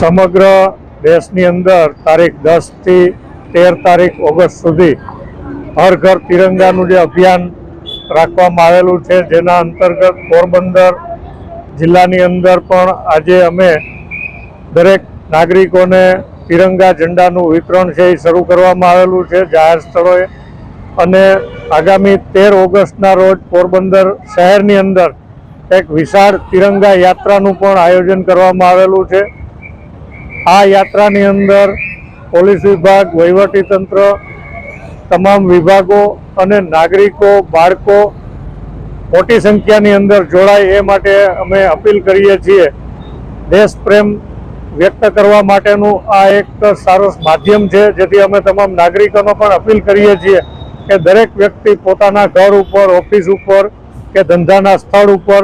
સમગ્ર દેશની અંદર તારીખ દસથી તેર તારીખ ઓગસ્ટ સુધી હર ઘર તિરંગાનું જે અભિયાન રાખવામાં આવેલું છે, જેના અંતર્ગત પોરબંદર જિલ્લાની અંદર પણ આજે અમે દરેક નાગરિકોને તિરંગા ઝંડાનું વિતરણ છે એ શરૂ કરવામાં આવેલું છે જાહેર સ્થળોએ. અને આગામી તેર ઓગસ્ટના રોજ પોરબંદર શહેરની અંદર એક વિશાળ તિરંગા યાત્રાનું પણ આયોજન કરવામાં આવેલું છે. આ યાત્રાની અંદર પોલીસ વિભાગ વહીવટીતંત્ર તમામ વિભાગો અને નાગરિકો, બાળકો મોટી સંખ્યાની અંદર જોડાય એ માટે અમે અપીલ કરીએ છીએ. દેશ પ્રેમ વ્યક્ત કરવા માટેનું આ એક સારો માધ્યમ છે, જેથી અમે તમામ નાગરિકોનો પણ અપીલ કરીએ છીએ કે દરેક વ્યક્તિ પોતાના ઘર ઉપર, ઓફિસ ઉપર કે ધંધાના સ્થળ ઉપર,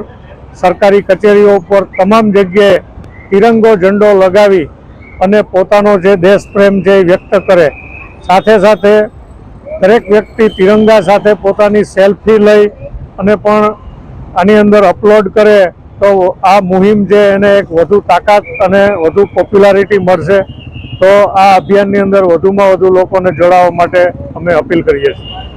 સરકારી કચેરીઓ ઉપર તમામ જગ્યાએ તિરંગો ઝંડો લગાવી અને પોતાનો જે દેશ પ્રેમ એ વ્યક્ત કરે, સાથે સાથે દરેક વ્યક્તિ તિરંગા સાથે પોતાની સેલ્ફી લઈ અને પણ આની અંદર અપલોડ કરે, તો આ મુહિમ જે એને એક વધુ તાકાત અને વધુ પોપ્યુલારિટી મળશે, તો આ અભિયાનની અંદર વધુમાં વધુ લોકોને જોડાવા માટે અમે અપીલ કરીએ છીએ.